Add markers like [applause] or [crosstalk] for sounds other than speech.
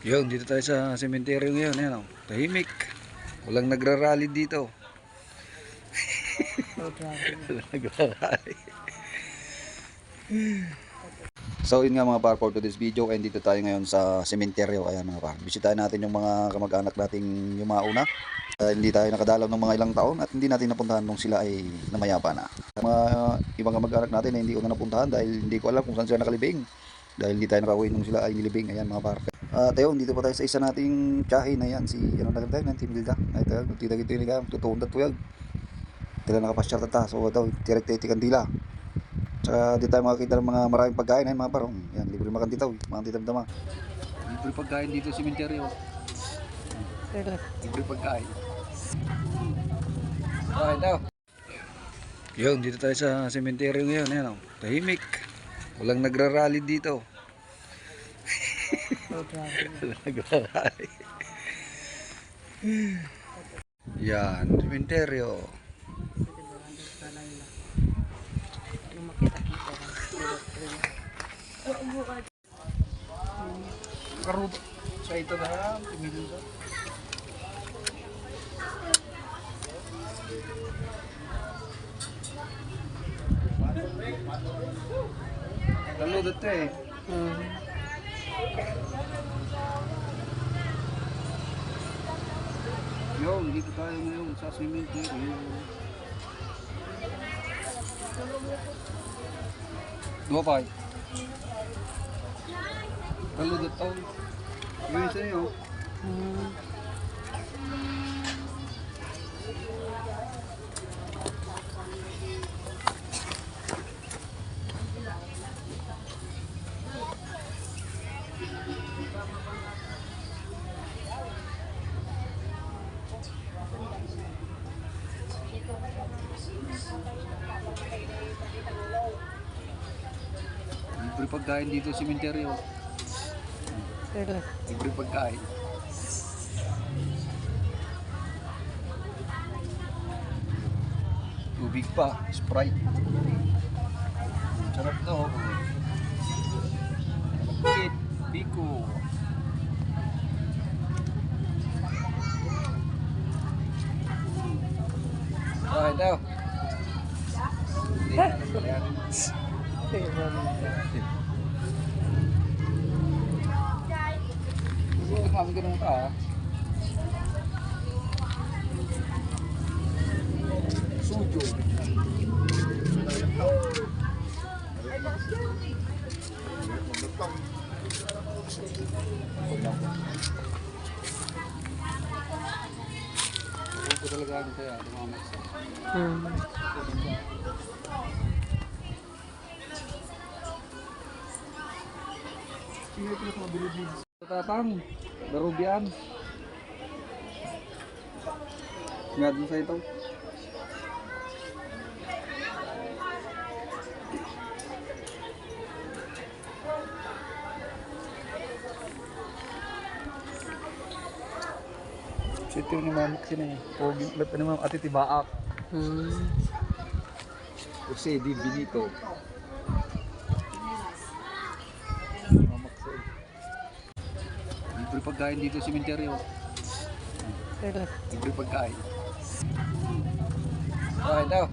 Yun, dito tayo sa sementeryo ngayon. Ayan, oh. Tahimik. Walang nagrarally dito. [laughs] Walang nagrarally. So yun nga mga par for today's video and dito tayo ngayon sa sementeryo ayan mga par bisitahin natin yung mga kamag-anak nating yung mga una Uh, hindi tayo nakadalaw ng mga ilang taon at hindi natin napuntahan nung sila ay namayapa na mga ibang kamag-anak natin ay hindi ko na napuntahan dahil hindi ko alam kung saan sila nakalibing dahil hindi tayo nakauwi nung sila ay nilibing ayan mga par at ayun dito pa tayo sa isa nating tsahin na yan si ano na tayo Team Gilda ay tayo tita gito yung ligam tutuundat po yan tila nakapasyal tata so ito direct tayo kandila Tsaka di tayo makakita ng mga maraming pagkain ay mga parang. Yan, libre makan dito, mga titam-tama. Libre pagkain dito sa cementerio. Libre pagkain. Kain daw. Yun, dito tayo sa cementerio ngayon. Ayan, oh. tahimik. Walang nagrarally dito. Nagrarally. Yan, cementerio. Karut sa ito na, tumilin ka. Lalo dito eh. Yun, dito tayo ngayon sa cemetery. Dua pa. Lalo dito. Yun sa'yo. Libre pagkain dito sa cemetery. Libre pagkain. Tubig pa, Sprite. Sarap to. Kit, Biko. Okay daw. Ko kami ganun ka ah. Sujo. Ito talaga ano kaya, dumama isa. Sino ito sa mabilib Tatang, Darubian. Nga dun sa ito. Ito yung naman kasi na eh. Pogi, ba't naman ati tibaak. Jose Di Benito. Mamakso. Libre pagkain dito sa cementerio. Libre pagkain. Kain daw.